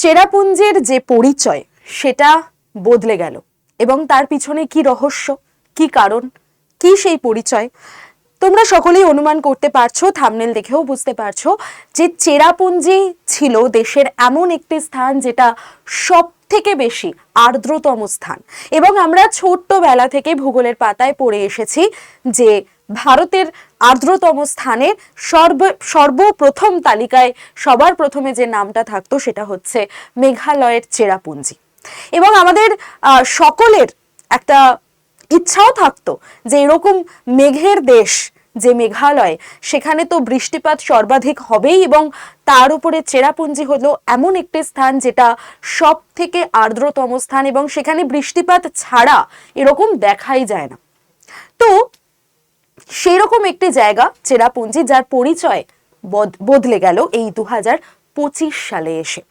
চেরাপুঞ্জের যে পরিচয়, সেটা বদলে গেল। এবং তার পিছনে কি রহস্য, কি কারণ, কি সেই পরিচয়, তোমরা সকলেই অনুমান করতে পারছ থামনেল দেখেও বুঝতে পারছ যে চেরাপুঞ্জি ছিল দেশের এমন একটি স্থান যেটা সব থেকে বেশি আর্দ্রতম স্থান। এবং আমরা ছোট্টবেলা থেকে ভূগোলের পাতায় পড়ে এসেছি যে ভারতের আর্দ্রতম স্থানের সর্ব, সর্বপ্রথম তালিকায় সবার প্রথমে যে নামটা থাকতো সেটা হচ্ছে মেঘালয়ের চেরাপুঞ্জি। এবং আমাদের সকলের একটা ইচ্ছাও থাকতো যে এরকম মেঘের দেশ যে মেঘালয়, সেখানে তো বৃষ্টিপাত সর্বাধিক হবেই এবং তার উপরে চেরাপুঞ্জি হলো এমন একটি স্থান যেটা সব থেকে আর্দ্রতম স্থান এবং সেখানে বৃষ্টিপাত ছাড়া এরকম দেখাই যায় না। তো সেই রকম একটি জায়গা চেরাপুঞ্জি যার পরিচয় বদ- বদলে গেল এই দু হাজার পঁচিশ সালে এসে।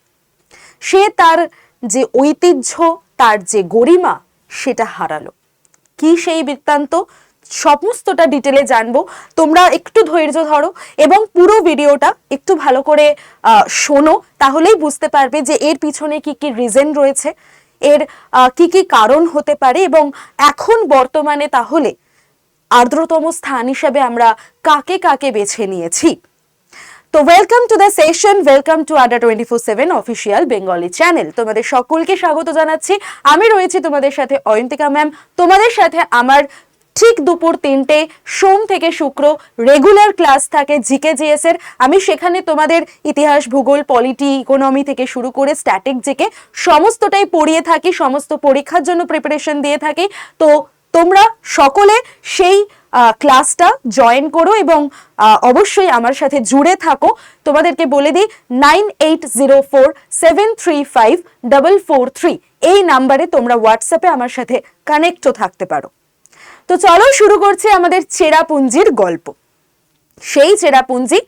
সে তার যে ঐতিহ্য, তার যে গরিমা, সেটা হারালো। কি সেই বৃত্তান্ত? সমস্তটা ডিটেলে জানব। তোমরা একটু ধৈর্য ধরো এবং পুরো ভিডিওটা একটু ভালো করে শোনো। তাহলেই বুঝতে পারবে যে এর পিছনে কি কি রিজন রয়েছে, এর কি কি কারণ হতে পারে এবং এখন বর্তমানে তাহলে আর্দ্রতম স্থান হিসেবে আমরা কাকে কাকে বেছে নিয়েছি? তো welcome to the session welcome to Adda twenty four seven official Bengali channel তোমাদের সকলকে স্বাগত জানাচ্ছি। আমি রয়েছি তোমাদের সাথে অয়ন্তিকা ম্যাম তোমাদের সাথে আমার ঠিক দুপুর তিনটে, সোম থেকে শুক্র রেগুলার ক্লাস থাকে জিকে জিএস আমি সেখানে তোমাদের ইতিহাস, ভূগোল পলিটি ইকোনমি থেকে শুরু করে স্ট্যাটিক জিকে সমস্তটাই পড়িয়ে থাকি, সমস্ত পরীক্ষার জন্য প্রিপারেশন দিয়ে থাকি। তো তোমরা সকলে সেই ক্লাসটা জয়েন করো এবং অবশ্যই আমার সাথে জুড়ে থাকো। তোমাদেরকে বলে দিই nine eight zero four seven three five double four three এই নাম্বারে তোমরা হোয়াটসঅ্যাপে আমার সাথে কানেক্টও থাকতে পারো। তো চলো শুরু করছি আমাদের চেরাপুঞ্জির গল্প। সেই চেরাপুঞ্জি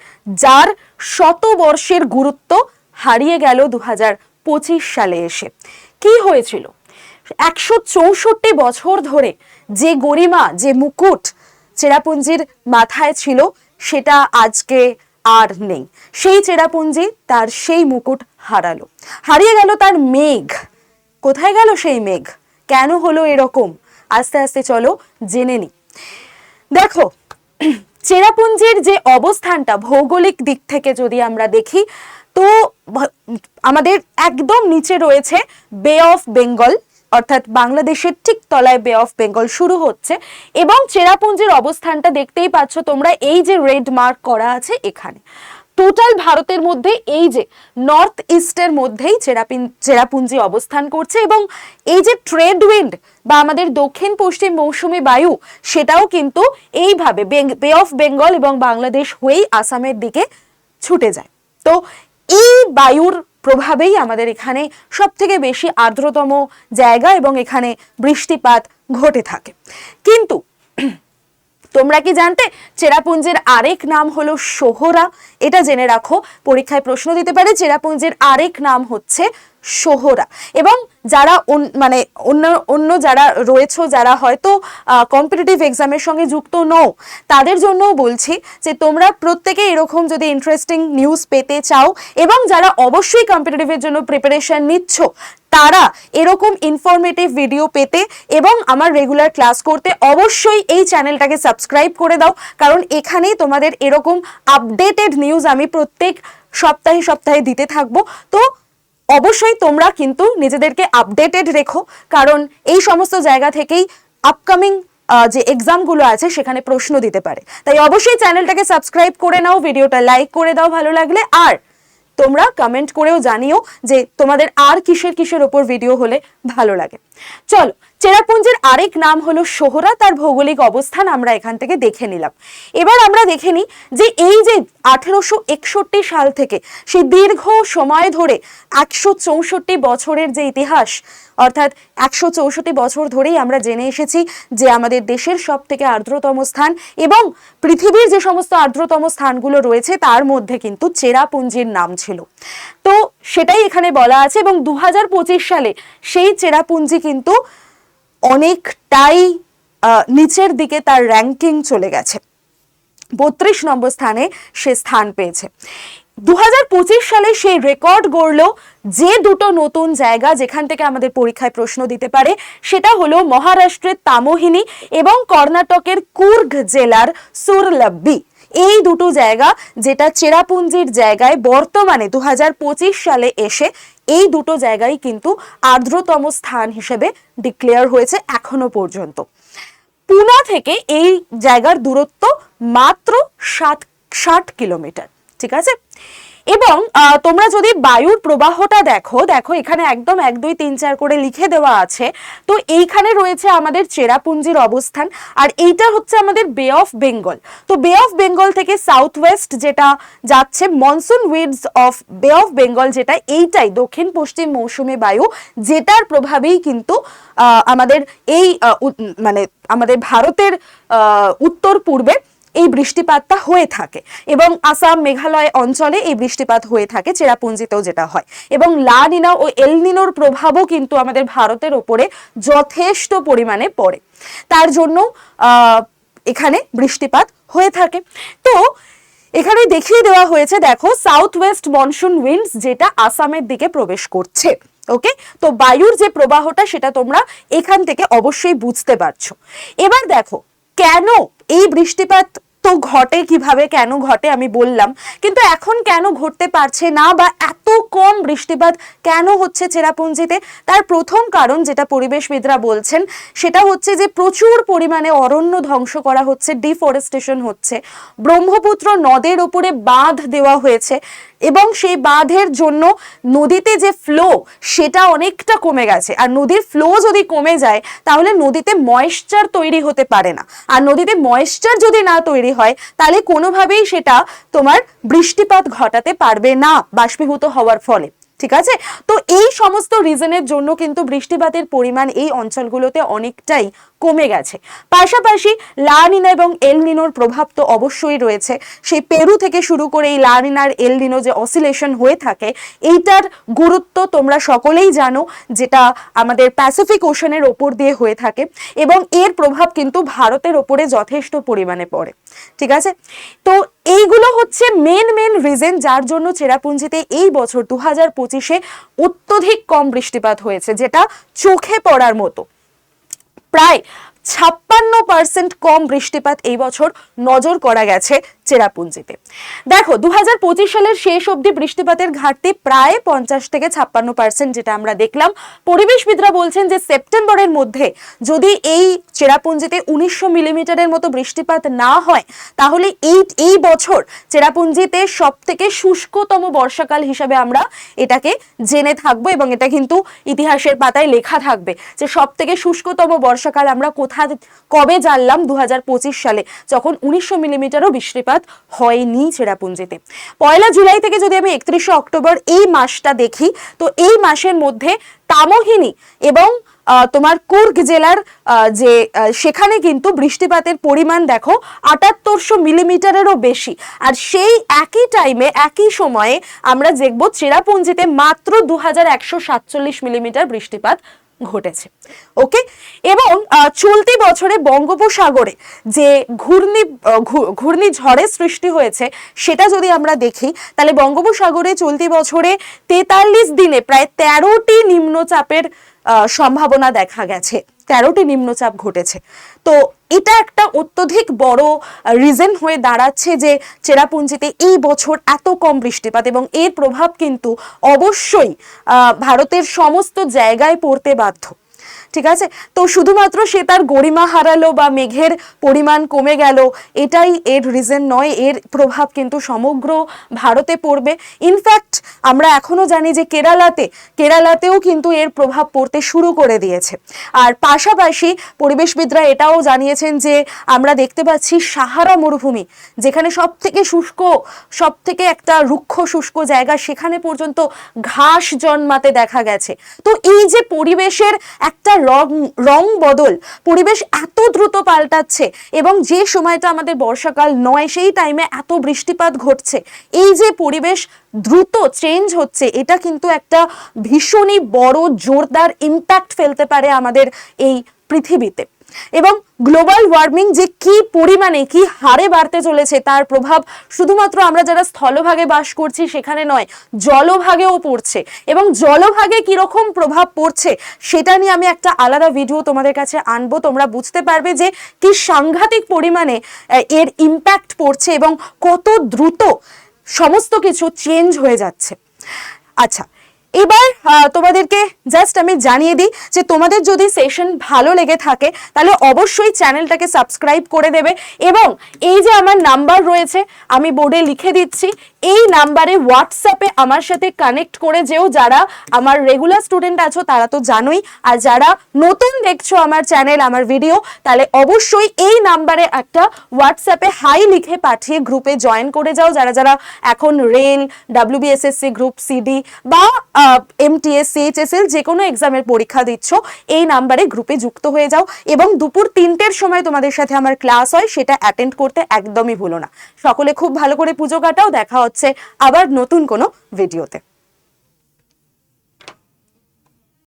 যার শত বর্ষের গুরুত্ব হারিয়ে গেল দু সালে এসে। কি হয়েছিল? একশো চৌষট্টি বছর ধরে যে গরিমা, যে মুকুট চেরাপুঞ্জির মাথায় ছিল, সেটা আজকে আর নেই। সেই চেরাপুঞ্জি তার সেই মুকুট হারালো। হারিয়ে গেল তার মেঘ। কোথায় গেল সেই মেঘ? কেন হলো এরকম? আস্তে আস্তে চলো জেনে নি দেখো, চেরাপুঞ্জির যে অবস্থানটা ভৌগোলিক দিক থেকে যদি আমরা দেখি, তো আমাদের একদম নিচে রয়েছে বে অফ বেঙ্গল অর্থাৎ বাংলাদেশের ঠিক তলায় বে অফ বেঙ্গল শুরু হচ্ছে এবং চেরাপুঞ্জির অবস্থানটা দেখতেই পাচ্ছ তোমরা, এই যে রেড মার্ক করা আছে এখানে। টোটাল ভারতের মধ্যে এই যে নর্থ ইস্টের মধ্যেই চেরাপিন চেরাপুঞ্জি অবস্থান করছে এবং এই যে ট্রেড উইন্ড বা আমাদের দক্ষিণ পশ্চিম মৌসুমি বায়ু, সেটাও কিন্তু এইভাবে বে অফ বেঙ্গল এবং বাংলাদেশ হয়েই আসামের দিকে ছুটে যায়। তো এই বায়ুর প্রভাবেই আমাদের এখানে সব থেকে বেশি আর্দ্রতম জায়গা এবং এখানে বৃষ্টিপাত ঘটে থাকে। কিন্তু তোমরা কি জানতে, চেরাপুঞ্জের আরেক নাম হলো সোহরা? এটা জেনে রাখো, পরীক্ষায় প্রশ্ন দিতে পারে, চেরাপুঞ্জের আরেক নাম হচ্ছে সোহরা এবং যারা মানে অন্য অন্য যারা রয়েছে, যারা হয়তো কম্পিটিটিভ এক্সামের সঙ্গে যুক্ত নও, তাদের জন্যও বলছি যে তোমরা প্রত্যেকে এরকম যদি ইন্টারেস্টিং নিউজ পেতে চাও এবং যারা অবশ্যই কম্পিটিটিভের জন্য প্রিপারেশন নিচ্ছ, তারা এরকম ইনফরমেটিভ ভিডিও পেতে এবং আমার রেগুলার ক্লাস করতে অবশ্যই এই চ্যানেলটাকে সাবস্ক্রাইব করে দাও, কারণ এখানেই তোমাদের এরকম আপডেটেড নিউজ আমি প্রত্যেক সপ্তাহে সপ্তাহে দিতে থাকব। তো অবশ্যই তোমরা কিন্তু নিজেদেরকে আপডেটেড রেখো। কারণ এই সমস্ত জায়গা থেকেই আপকামিং যে এক্সামগুলো আছে, সেখানে প্রশ্ন দিতে পারে। তাই অবশ্যই চ্যানেলটাকে সাবস্ক্রাইব করে নাও, ভিডিওটা লাইক করে দাও ভালো লাগলে। আর তোমরা কমেন্ট করেও জানিও যে তোমাদের আর কিসের কিসের ওপর ভিডিও হলে ভালো লাগে। চলো চেরাপুঞ্জের আরেক নাম হলো সোহরা। তার ভৌগোলিক অবস্থান আমরা এখান থেকে দেখে নিলাম। এবার আমরা দেখে নিই যে এই যে আঠেরোশো একষট্টি সাল থেকে সেই দীর্ঘ সময় ধরে একশো চৌষট্টি বছরের যে ইতিহাস, অর্থাৎ একশো চৌষট্টি বছর ধরেই আমরা জেনে এসেছি যে আমাদের দেশের সব থেকে আর্দ্রতম স্থান এবং পৃথিবীর যে সমস্ত আর্দ্রতম স্থানগুলো রয়েছে তার মধ্যে কিন্তু চেরাপুঞ্জির নাম ছিল। তো সেটাই এখানে বলা আছে এবং দু হাজার পঁচিশ সালে সেই চেরাপুঞ্জি কিন্তু অনেকটাই নিচের দিকে তার র্যাঙ্কিং চলে গেছে। বত্রিশ নম্বর স্থানে সে স্থান পেয়েছে। দু হাজার পঁচিশ সালে সেই রেকর্ড গড়লো যে দুটো নতুন জায়গা যেখান থেকে আমাদের পরীক্ষায় প্রশ্ন দিতে পারে, সেটা হলো মহারাষ্ট্রের তামোহিনী এবং কর্ণাটকের কুর্গ জেলার সুরলব্বি। এই দুটো জায়গা যেটা চেরাপুঞ্জির জায়গায় বর্তমানে দু হাজার পঁচিশ সালে এসে এই দুটো জায়গায় কিন্তু আর্দ্রতম স্থান হিসেবে ডিক্লেয়ার হয়েছে এখনও পর্যন্ত। পুনা থেকে এই জায়গার দূরত্ব মাত্র সাত, ষাট কিলোমিটার, ঠিক আছে? এবং তোমরা যদি বায়ুর প্রবাহটা দেখো দেখো এখানে একদম এক, দুই, তিন, চার করে লিখে দেওয়া আছে। তো এইখানে রয়েছে আমাদের চেরাপুঞ্জির অবস্থান, আর এইটা হচ্ছে আমাদের বে অফ বেঙ্গল তো বে অফ বেঙ্গল থেকে সাউথ ওয়েস্ট যেটা যাচ্ছে monsoon winds of bay of Bengal যেটা, এইটাই দক্ষিণ পশ্চিম মৌসুমী বায়ু, যেটার প্রভাবেই কিন্তু আমাদের এই মানে আমাদের ভারতের উত্তর পূর্বে এই বৃষ্টিপাতটা হয়ে থাকে এবং আসাম মেঘালয় অঞ্চলে এই বৃষ্টিপাত হয়ে থাকে, চেরাপুঞ্জিতেও যেটা হয়। এবং লা নিনা ও এলনিনোর প্রভাবও কিন্তু আমাদের ভারতের ওপরে যথেষ্ট পরিমাণে পড়ে। তার জন্য এখানে বৃষ্টিপাত হয়ে থাকে। তো এখানে দেখিয়ে দেওয়া হয়েছে, দেখো সাউথ ওয়েস্ট মনসুন উইন্ডস যেটা আসামের দিকে প্রবেশ করছে ওকে তো বায়ুর যে প্রবাহটা সেটা তোমরা এখান থেকে অবশ্যই বুঝতে পারছ। এবার দেখো কেন? এই বৃষ্টিপাত তো ঘটে কীভাবে? কেন ঘটে আমি বললাম। কিন্তু এখন কেন ঘটতে পারছে না বা এত কম বৃষ্টিপাত কেন হচ্ছে চেরাপুঞ্জিতে? তার প্রথম কারণ যেটা পরিবেশবিদরা বলছেন, সেটা হচ্ছে যে প্রচুর পরিমাণে অরণ্য ধ্বংস করা হচ্ছে, ডিফরেস্টেশন হচ্ছে। ব্রহ্মপুত্র নদের ওপরে বাঁধ দেওয়া হয়েছে। এবং সেই বাঁধের জন্য নদীতে যে ফ্লো সেটা অনেকটা কমে গেছে। আর নদীর ফ্লো যদি কমে যায়, তাহলে নদীতে ময়েশ্চার তৈরি হতে পারে না। আর নদীতে ময়েশ্চার যদি না তৈরি হয়, তাহলে কোনোভাবেই সেটা তোমার বৃষ্টিপাত ঘটাতে পারবে না, বাষ্পীভূত হওয়ার ফলে। ঠিক আছে? তো এই সমস্ত রিজনের জন্য কিন্তু বৃষ্টিপাতের পরিমাণ এই অঞ্চলগুলোতে অনেকটাই কমে গেছে। পাশাপাশি লা নিনা এবং এল নিনোর প্রভাব তো অবশ্যই রয়েছে। সেই পেরু থেকে শুরু করে এই লা নিনার এল নিনো যে অসিলেশন হয়ে থাকে, এইটার গুরুত্ব তোমরা সকলেই জানো, যেটা আমাদের প্যাসিফিক ওশনের ওপর দিয়ে হয়ে থাকে এবং এর প্রভাব কিন্তু ভারতের ওপরে যথেষ্ট পরিমাণে পড়ে। ঠিক আছে? তো এইগুলো হচ্ছে মেন মেন রিজন যার জন্য চেরাপুঞ্জিতে এই বছর দু হাজার পঁচিশে অত্যধিক কম বৃষ্টিপাত হয়েছে, যেটা চোখে পড়ার মতো। প্রায় ছাপ্পান্ন পার্সেন্ট কম বৃষ্টিপাত এই বছর নজর করা গেছে। চেরাপুঞ্জিতে। দেখো দু হাজার পঁচিশ সালের শেষ অবধি বৃষ্টিপাতের ঘাটতি প্রায় পঞ্চাশ থেকে ছাপ্পান্ন পার্সেন্ট যেটা আমরা দেখলাম। পরিবেশবিদরা বলছেন যে সেপ্টেম্বরের মধ্যে যদি এই চেরাপুঞ্জিতে উনিশশো মিলিমিটারের মতো বৃষ্টিপাত না হয়, তাহলে এই এই বছর চেরাপুঞ্জিতে সব থেকে শুষ্কতম বর্ষাকাল হিসাবে আমরা এটাকে জেনে থাকব এবং এটা কিন্তু ইতিহাসের পাতায় লেখা থাকবে যে সব থেকে শুষ্কতম বর্ষাকাল আমরা কোথা কবে জানলাম দু হাজার পঁচিশ সালে, যখন উনিশশো মিলিমিটারও বৃষ্টিপাত হয়নি চেরাপুঞ্জিতে পয়লা জুলাই থেকে যদি আমি একত্রিশে অক্টোবর এই মাসটা দেখি, তো এই মাসের মধ্যে তামোহিনী এবং তোমার কুর্গ জেলার যে সেখানে কিন্তু বৃষ্টিপাতের পরিমাণ দেখো আটাত্তরশো মিলিমিটারেরও বেশি। আর সেই একই টাইমে একই সময়ে আমরা দেখব চেরাপুঞ্জিতে মাত্র দু হাজার একশো সাতচল্লিশ মিলিমিটার বৃষ্টিপাত ঘটেছে। ওকে? এবং চলতি বছরে বঙ্গোপসাগরে যে ঘূর্ণি ঘূর্ণি ঝড়ের ঘূর্ণিঝড়ের সৃষ্টি হয়েছে, সেটা যদি আমরা দেখি, তাহলে বঙ্গোপসাগরে চলতি বছরে তেতাল্লিশ দিনে প্রায় তেরোটি নিম্নচাপের সম্ভাবনা দেখা গেছে। তেরোটি নিম্নচাপ ঘটেছে। তো এটা একটা অত্যধিক বড় রিজন হয়ে দাঁড়াচ্ছে যে চেরাপুঞ্জিতে এই বছর এত কম বৃষ্টিপাত এবং এর প্রভাব কিন্তু অবশ্যই ভারতের সমস্ত জায়গায় পড়তে বাধ্য। ঠিক আছে? তো শুধুমাত্র সে তার গরিমা হারালো বা মেঘের পরিমাণ কমে গেল, এটাই এর রিজন নয়, এর প্রভাব কিন্তু সমগ্র ভারতে পড়বে। ইনফ্যাক্ট আমরা এখনও জানি যে কেরালাতে, কেরালাতেও কিন্তু এর প্রভাব পড়তে শুরু করে দিয়েছে। আর পাশাপাশি পরিবেশবিদরা এটাও জানিয়েছেন যে আমরা দেখতে পাচ্ছি সাহারা মরুভূমি, যেখানে সব থেকে শুষ্ক সব থেকে একটা রুক্ষ শুষ্ক জায়গা, সেখানে পর্যন্ত ঘাস জন্মাতে দেখা গেছে। তো এই যে পরিবেশের একটা রং বদল, পরিবেশ এত দ্রুত পাল্টাচ্ছে এবং যে সময়টা আমাদের বর্ষাকাল নয়, সেই টাইমে এত বৃষ্টিপাত ঘটছে। এই যে পরিবেশ দ্রুত চেঞ্জ হচ্ছে, এটা কিন্তু একটা ভীষণই বড়, জোরদার ইম্প্যাক্ট ফেলতে পারে আমাদের এই পৃথিবীতে। এবং গ্লোবাল ওয়ার্মিং যে কি পরিমাণে, কি হারে বাড়তে চলেছে তার প্রভাব শুধুমাত্র আমরা যারা স্থলভাগে বাস করছি সেখানে নয়, জলভাগেও পড়ছে। এবং জলভাগে কীরকম প্রভাব পড়ছে সেটা নিয়ে আমি একটা আলাদা ভিডিও তোমাদের কাছে আনব। তোমরা বুঝতে পারবে যে কি সাংঘাতিক পরিমাণে এর ইম্প্যাক্ট পড়ছে এবং কত দ্রুত সমস্ত কিছু চেঞ্জ হয়ে যাচ্ছে। আচ্ছা এবার তোমাদেরকে জাস্ট আমি জানিয়ে দিই যে তোমাদের যদি সেশন ভালো লেগে থাকে, তাহলে অবশ্যই চ্যানেলটাকে সাবস্ক্রাইব করে দেবে। এবং এই যে আমার নাম্বার রয়েছে, আমি বোর্ডে লিখে দিচ্ছি এই নাম্বারে হোয়াটসঅ্যাপে আমার সাথে কানেক্ট করে যেও, যারা আমার রেগুলার স্টুডেন্ট আছো, তারা তো জানোই। আর যারা নতুন দেখছ আমার চ্যানেল আমার ভিডিও তাহলে অবশ্যই এই নাম্বারে একটা হোয়াটসঅ্যাপে হাই লিখে পাঠিয়ে গ্রুপে জয়েন করে যাও। যারা যারা এখন রেল ডাব্লিউবিএসএসসি গ্রুপ সিডি বা এমটিএস সিএইচএসএল যে কোনো এক্সামের পরীক্ষা দিচ্ছ, এই নাম্বারে গ্রুপে যুক্ত হয়ে যাও। এবং দুপুর তিনটের সময় তোমাদের সাথে আমার ক্লাস হয়, সেটা অ্যাটেন্ড করতে একদমই ভুলো না। সকলে খুব ভালো করে পুজো কাটাও দেখা হচ্ছে আবার নতুন কোনো ভিডিওতে।